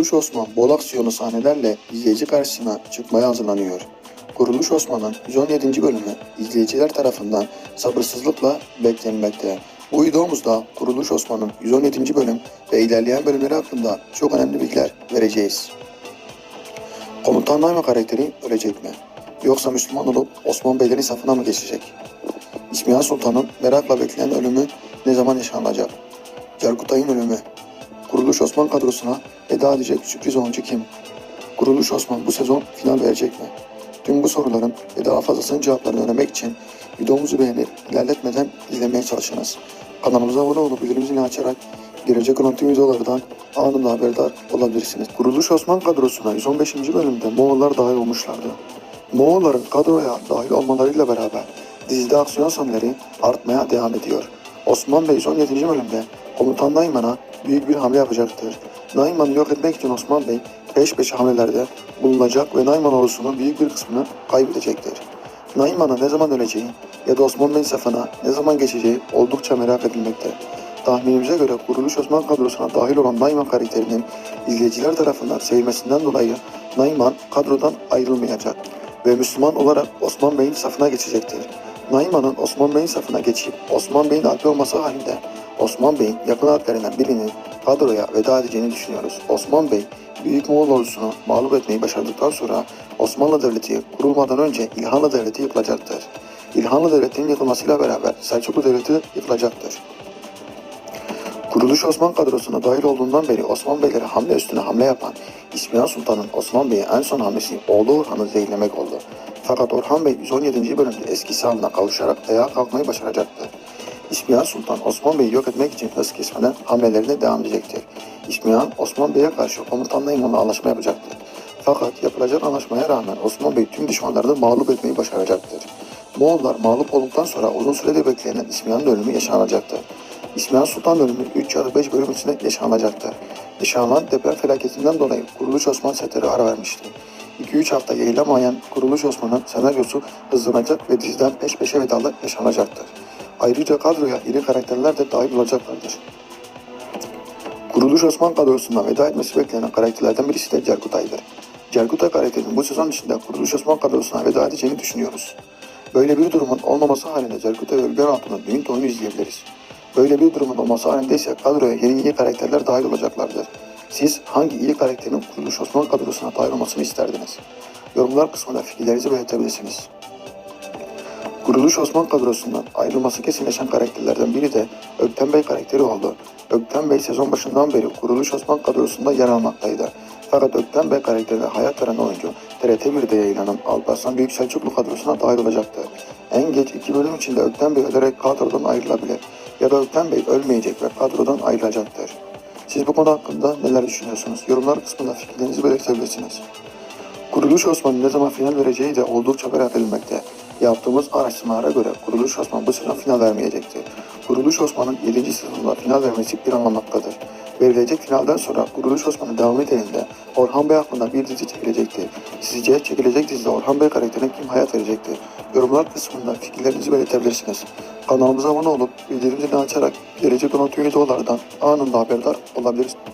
Kuruluş Osman bol aksiyonu sahnelerle izleyici karşısına çıkmaya hazırlanıyor. Kuruluş Osman'ın 117. bölümü izleyiciler tarafından sabırsızlıkla beklenmekte. Bu videomuzda Kuruluş Osman'ın 117. bölüm ve ilerleyen bölümleri hakkında çok önemli bilgiler vereceğiz. Komutan Naima karakteri ölecek mi? Yoksa Müslüman olup Osman Beylerin safına mı geçecek? İsmiha Sultan'ın merakla beklenen ölümü ne zaman yaşanacak? Cerkutay'ın ölümü. Kuruluş Osman kadrosuna veda edecek sürpriz oyuncu kim? Kuruluş Osman bu sezon final verecek mi? Tüm bu soruların ve daha fazlasının cevaplarını öğrenmek için videomuzu beğenip ilerletmeden izlemeye çalışınız. Kanalımıza abone olup bildirim zilini açarak gelecek olan tüm videolardan anında haberdar olabilirsiniz. Kuruluş Osman kadrosuna 115. bölümde Moğollar dahil olmuşlardı. Moğolların kadroya dahil olmalarıyla beraber dizide aksiyon sahneleri artmaya devam ediyor. Osman Bey 117. bölümde komutan Nayman'a büyük bir hamle yapacaktır. Nayman'ı yok etmek için Osman Bey peş peşe hamlelerde bulunacak ve Nayman ordusunun büyük bir kısmını kaybedecektir. Nayman'ın ne zaman öleceği ya da Osman Bey'in safına ne zaman geçeceği oldukça merak edilmekte. Tahminimize göre kuruluş Osman kadrosuna dahil olan Nayman karakterinin izleyiciler tarafından sevilmesinden dolayı Nayman kadrodan ayrılmayacak ve Müslüman olarak Osman Bey'in safına geçecektir. Nayman'ın Osman Bey'in safına geçip Osman Bey'in alpli olması halinde Osman Bey'in yakın alplerinden birinin kadroya veda edeceğini düşünüyoruz. Osman Bey Büyük Moğol ordusunu mağlup etmeyi başardıktan sonra Osmanlı Devleti kurulmadan önce İlhanlı Devleti yıkılacaktır. İlhanlı Devleti'nin yıkılmasıyla beraber Selçuklu Devleti yıkılacaktır. Kuruluş Osman kadrosuna dahil olduğundan beri Osman Beylere hamle üstüne hamle yapan İsmiha Sultan'ın Osman Bey'e en son hamlesi oğlu Orhan'ı zehirlemek oldu. Fakat Orhan Bey 117. bölümde eski haline kavuşarak ayağa kalkmayı başaracaktı. İsmiha Sultan Osman Bey'i yok etmek için hız kesmeden hamlelerine devam edecektir. İsmihan Osman Bey'e karşı komutanla İmam'la anlaşma yapacaktır. Fakat yapılacak anlaşmaya rağmen Osman Bey tüm düşmanlarını mağlup etmeyi başaracaktır. Moğollar mağlup olduktan sonra uzun süredir beklenen İsmihan'ın ölümü yaşanacaktır. İsmihan Sultan ölümü 3 ya da 5 bölüm içinde yaşanacaktır. Yaşanan deprem felaketinden dolayı Kuruluş Osman setleri ara vermişti. 2-3 hafta yayılamayan Kuruluş Osman'ın senaryosu hızlanacak ve diziden peş peşe vedalar yaşanacaktır. Ayrıca kadroya iri karakterler de dahil olacaklardır. Kuruluş Osman kadrosuna veda etmesi beklenen karakterlerden birisi de Cerkutay'dır. Cerkutay karakterinin bu sezon içinde Kuruluş Osman kadrosuna veda edeceğini düşünüyoruz. Böyle bir durumun olmaması halinde Cerkutay ve Ölgen Hatun'un düğün toyunu izleyebiliriz. Böyle bir durumun olması halinde ise kadroya yeni iyi karakterler dahil olacaklardır. Siz hangi iyi karakterin Kuruluş Osman kadrosuna dahil olmasını isterdiniz? Yorumlar kısmında fikirlerinizi belirtebilirsiniz. Kuruluş Osman kadrosundan ayrılması kesinleşen karakterlerden biri de Ökten Bey karakteri oldu. Ökten Bey sezon başından beri Kuruluş Osman kadrosunda yer almaktaydı. Fakat Ökten Bey karakterine hayat veren oyuncu TRT 1'de yayınlanan Alparslan Büyük Selçuklu kadrosuna dahil olacaktı. En geç iki bölüm içinde Ökten Bey ölerek kadrodan ayrılabilir ya da Bey ölmeyecek ve kadrodan ayrılacaktır. Siz bu konu hakkında neler düşünüyorsunuz? Yorumlar kısmında fikirlerinizi belirtebilirsiniz. Kuruluş Osman'ın ne zaman final vereceği de oldukça merak edilmekte. Yaptığımız araştırmalara göre Kuruluş Osman bu sezon final vermeyecektir. Kuruluş Osman'ın 7. sezonda final vermesi planlanmaktadır. Verilecek finalden sonra Kuruluş Osman'ın devam edildiğinde Orhan Bey hakkında bir dizi çekilecektir. Sizce çekilecek dizide Orhan Bey karakterine kim hayat verecektir? Yorumlar kısmında fikirlerinizi belirtebilirsiniz. Kanalımıza abone olup bildirim zilini açarak gelecek olan tüm videolardan anında haberdar olabilirsiniz.